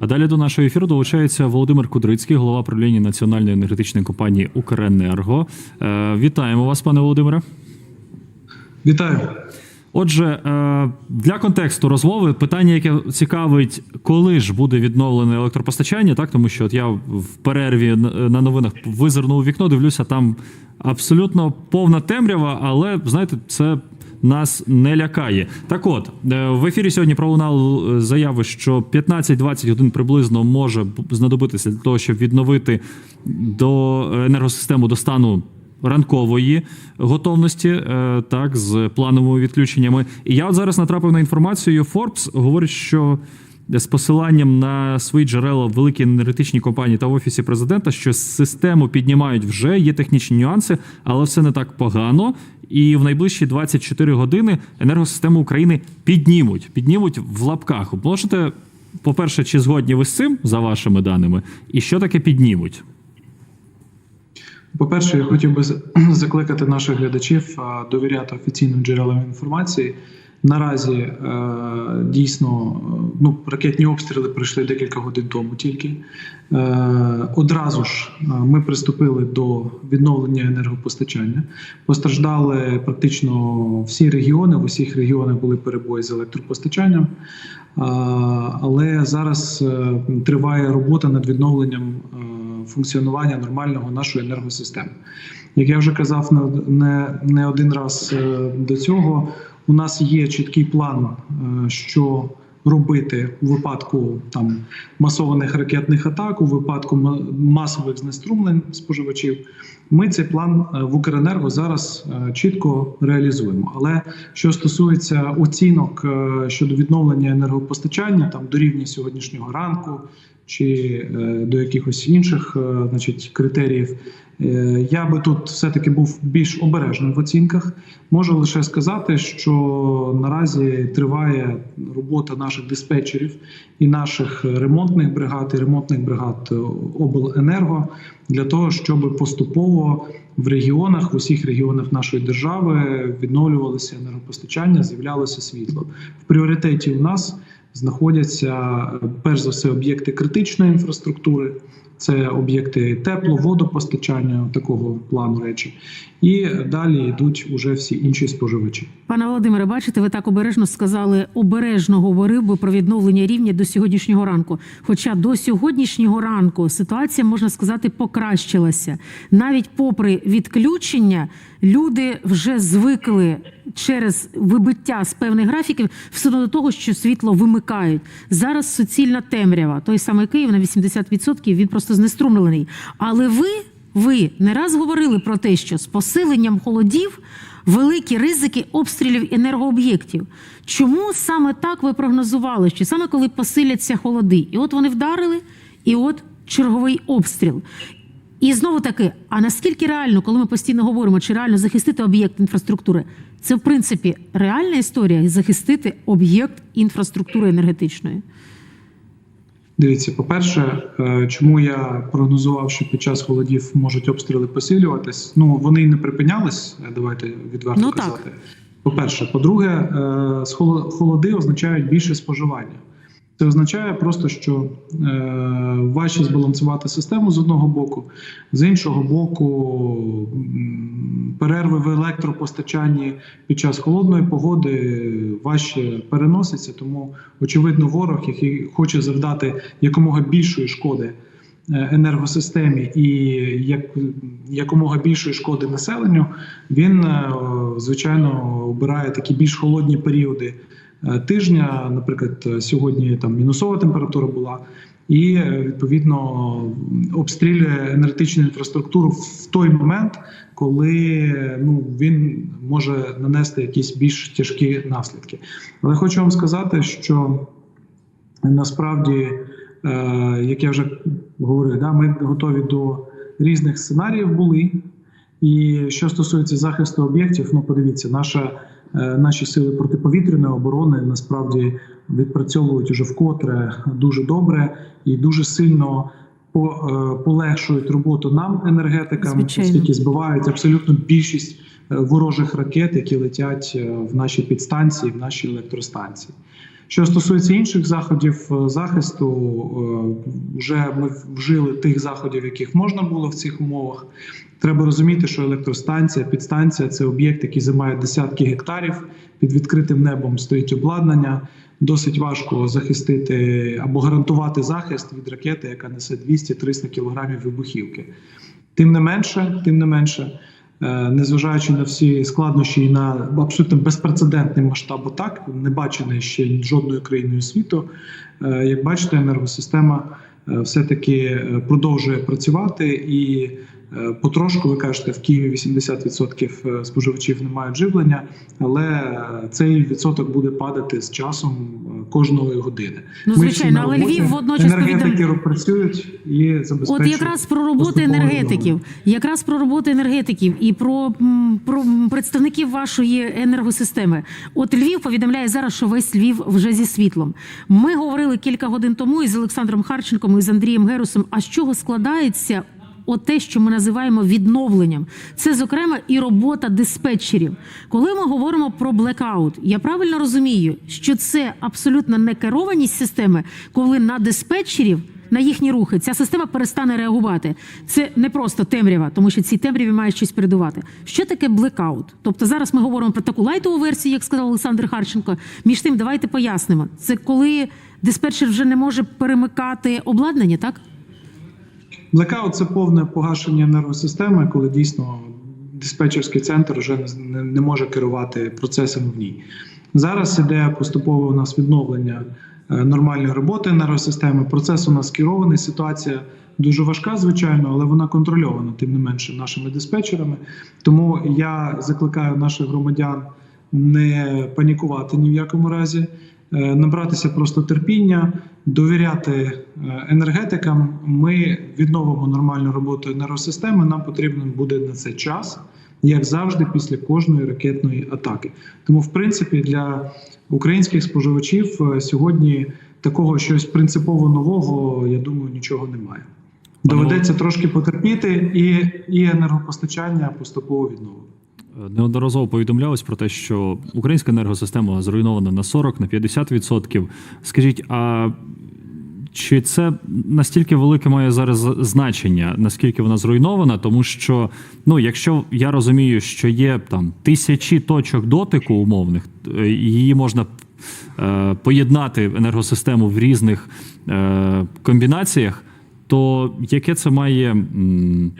А далі до нашого ефіру долучається Володимир Кудрицький, голова правління національної енергетичної компанії Укренерго. Е, Вітаємо вас, пане Володимире. Вітаю. Отже, е, для контексту розмови питання, яке цікавить, коли ж буде відновлене електропостачання, так тому що от я в перерві на на новинах визирнув у вікно, дивлюся, там абсолютно повна темрява, але знаєте, це. Нас не лякає. Так от е, в ефірі сьогодні пролунали заяви, що 15-20 годин приблизно може знадобитися для того, щоб відновити до енергосистему до стану ранкової готовності, е, так, з плановими відключеннями. І я от зараз натрапив на інформацію. Forbes говорить, що з посиланням на свої джерела в великі енергетичні компанії та в офісі президента, що систему піднімають вже, є технічні нюанси, але все не так погано. І в найближчі 24 години енергосистему України піднімуть, піднімуть в лапках. Можете, по-перше, чи згодні ви з цим за вашими даними? І що таке піднімуть? По-перше, я хотів би закликати наших глядачів довіряти офіційним джерелам інформації. Наразі е, дійсно е, ну, ракетні обстріли пройшли декілька годин тому тільки. Е, одразу ж ми приступили до відновлення енергопостачання. Постраждали практично всі регіони. В усіх регіонах були перебої з електропостачанням. Але зараз триває робота над відновленням функціонування нормального нашої енергосистеми. Як я вже казав не- не, один раз до цього, у нас є чіткий план, е, що робити у випадку там масованих ракетних атак, у випадку масових знеструмлень споживачів. Ми цей план е, в Укренерго зараз е, чітко реалізуємо. Але що стосується оцінок щодо відновлення енергопостачання, там до рівня сьогоднішнього ранку чи до якихось інших значить, критеріїв, я би тут все-таки був більш обережним в оцінках. Можу лише сказати, що наразі триває робота наших диспетчерів і наших ремонтних бригад, і ремонтних бригад е, обленерго для того, щоб поступово в регіонах, в усіх регіонах нашої держави відновлювалося енергопостачання, з'являлося світло. В пріоритеті у нас знаходяться перш за все об'єкти критичної інфраструктури. Це об'єкти тепло, водопостачання, такого плану речі, і далі йдуть уже всі інші споживачі. Пане Володимире, бачите, ви так обережно сказали, обережно говорив би про відновлення рівня до сьогоднішнього ранку. Хоча до сьогоднішнього ранку ситуація, можна сказати, покращилася. Навіть попри відключення, люди вже звикли через вибиття з певних графіків все до того, що світло вимикають. Зараз суцільна темрява. Той самий Київ на 80% він просто знеструмлений. Але ви, ви не раз говорили про те, що з посиленням холодів великі ризики обстрілів енергооб'єктів. Чому саме так ви прогнозували, що саме коли посиляться холоди? І от вони вдарили, і от черговий обстріл. І знову таки, а наскільки реально, коли ми постійно говоримо, чи реально захистити об'єкт інфраструктури, це в принципі реальна історія захистити об'єкт інфраструктури енергетичної? Дивіться, по-перше, е, чому я прогнозував, що під час холодів можуть обстріли посилюватись. Ну вони не припинялись. Давайте відверто Ну, так. казати. По-перше, по-друге, е, холоди означають більше споживання. Це означає просто, що е, важче збалансувати систему з одного боку, з іншого боку, перерви в електропостачанні під час холодної погоди важче переноситься. Тому, очевидно, ворог, який хоче завдати якомога більшої шкоди енергосистемі і як, якомога більшої шкоди населенню, він е, звичайно обирає такі більш холодні періоди е, тижня. Наприклад, е, сьогодні там мінусова температура була. І е, відповідно обстрілює енергетичну інфраструктуру в той момент, коли ну він може нанести якісь більш тяжкі наслідки. Але хочу вам сказати, що насправді, е, як я вже говорив, да, ми готові до різних сценаріїв були. І що стосується захисту об'єктів, ну подивіться, наша, е, наші сили протиповітряної оборони насправді відпрацьовують уже вкотре дуже добре і дуже сильно по, е, полегшують роботу нам, енергетикам, Звичайно. оскільки збивають абсолютно більшість е, ворожих ракет, які летять е, в наші підстанції, в наші електростанції. Що стосується інших заходів е, захисту, е, вже ми вжили тих заходів, яких можна було в цих умовах. Треба розуміти, що електростанція, підстанція це об'єкт, який займає десятки гектарів. Під відкритим небом стоїть обладнання. Досить важко захистити або гарантувати захист від ракети, яка несе 200-300 кілограмів вибухівки. Тим не менше, тим не менше, незважаючи на всі складнощі і на абсолютно безпрецедентний масштаб атак, не бачений ще жодною країною світу. е, Як бачите, енергосистема е, все-таки е, продовжує працювати і. Е, Потрошку ви кажете, в Києві 80% споживачів не мають живлення, але е, цей відсоток буде падати з часом е, кожної години. Ну, звичайно, але Львів водночас енергетики працюють і От якраз про поступове енергетиків, відновлення. якраз про роботу енергетиків і про, про представників вашої енергосистеми. От Львів повідомляє зараз, що весь Львів вже зі світлом. Ми говорили кілька годин тому із Олександром Харченком і з Андрієм Герусом. А з чого складається? От те, що ми називаємо відновленням, це зокрема і робота диспетчерів. Коли ми говоримо про блекаут, я правильно розумію, що це абсолютно не керованість системи, коли на диспетчерів на їхні рухи ця система перестане реагувати. Це не просто темрява, тому що цій темряві має щось передувати. Що таке блекаут? Тобто зараз ми говоримо про таку лайтову версію, як сказав Олександр Харченко. Між тим, давайте пояснимо. Це коли диспетчер вже не може перемикати обладнання, так? Блекаут це повне погашення енергосистеми, коли дійсно диспетчерський центр вже не, не може керувати процесами в ній. Зараз іде поступове у нас відновлення е, нормальної роботи енергосистеми. Процес у нас керований. Ситуація дуже важка, звичайно, але вона контрольована, тим не менше, нашими диспетчерами. Тому я закликаю наших громадян не панікувати ні в якому разі. е, Набратися просто терпіння, довіряти е, енергетикам. Ми відновимо нормальну роботу енергосистеми. Нам потрібен буде на це час, як завжди, після кожної ракетної атаки. Тому, в принципі, для українських споживачів е, сьогодні такого щось принципово нового, я думаю, нічого немає. Доведеться трошки потерпіти, і, і енергопостачання поступово відновимо. Неодноразово повідомлялось про те, що українська енергосистема зруйнована на 40, на 50%. Скажіть, а чи це настільки велике має зараз значення, наскільки вона зруйнована? Тому що, ну, якщо я розумію, що є там тисячі точок дотику умовних, е, її можна е, поєднати енергосистему в різних е, комбінаціях, то яке це має. м,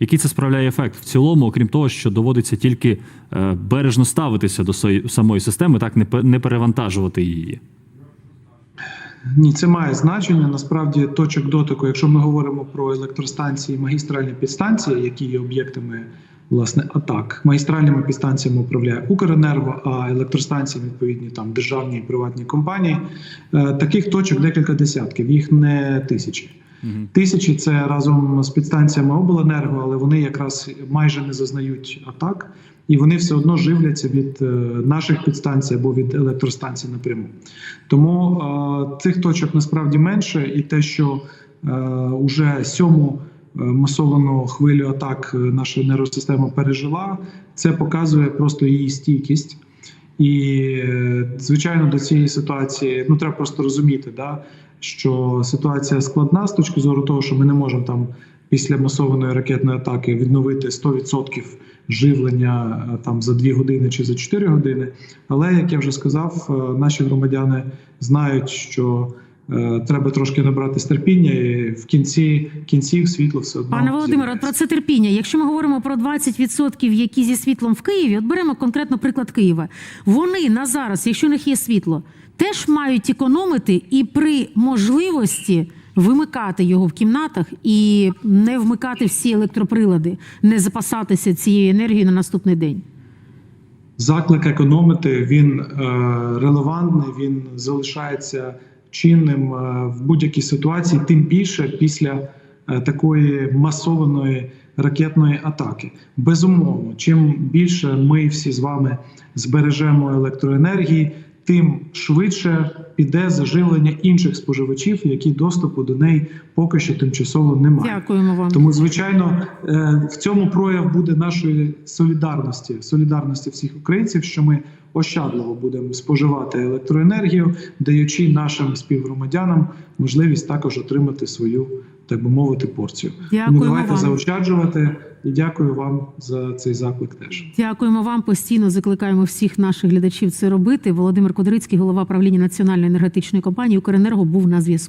який це справляє ефект в цілому, окрім того, що доводиться тільки е, бережно ставитися до самої системи, так не перевантажувати її. Ні, це має значення. Насправді точок дотику, якщо ми говоримо про електростанції, магістральні підстанції, які є об'єктами власне атак, магістральними підстанціями управляє Укренерго, а електростанції відповідні там державні і приватні компанії. Е, Таких точок декілька десятків, їх не тисячі. Тисячі це разом з підстанціями обленерго, але вони якраз майже не зазнають атак, і вони все одно живляться від е, наших підстанцій або від електростанцій напряму. Тому е, цих точок насправді менше, і те, що е, уже сьому масовану хвилю атак наша енергосистема пережила, це показує просто її стійкість. І, звичайно, до цієї ситуації ну треба просто розуміти, да, що ситуація складна з точки зору того, що ми не можемо там після масованої ракетної атаки відновити 100% живлення е, там за 2 години чи за 4 години. Але як я вже сказав, е, наші громадяни знають, що треба трошки набрати терпіння, і в кінці кінців світло все одно Пане Володимире, от про це терпіння. Якщо ми говоримо про 20%, які зі світлом в Києві, от беремо конкретно приклад Києва. Вони на зараз, якщо у них є світло, теж мають економити і при можливості вимикати його в кімнатах і не вмикати всі електроприлади, не запасатися цією енергією на наступний день. заклик економити він е, релевантний, він залишається чинним е, в будь-якій ситуації, тим більше після е, такої масованої ракетної атаки. Безумовно, чим більше ми всі з вами збережемо електроенергії, тим швидше піде заживлення інших споживачів, які доступу до неї поки що тимчасово не мають. Дякуємо вам. Тому, звичайно, е, в цьому прояв буде нашої солідарності, солідарності всіх українців, що ми ощадливо будемо споживати електроенергію, даючи нашим співгромадянам можливість також отримати свою, так би мовити, порцію. Тому давайте вам. заощаджувати і дякую вам за цей заклик теж. Дякуємо вам. Постійно закликаємо всіх наших глядачів це робити. Володимир Кудрицький, голова правління Національної енергетичної компанії Укренерго, був на зв'язку.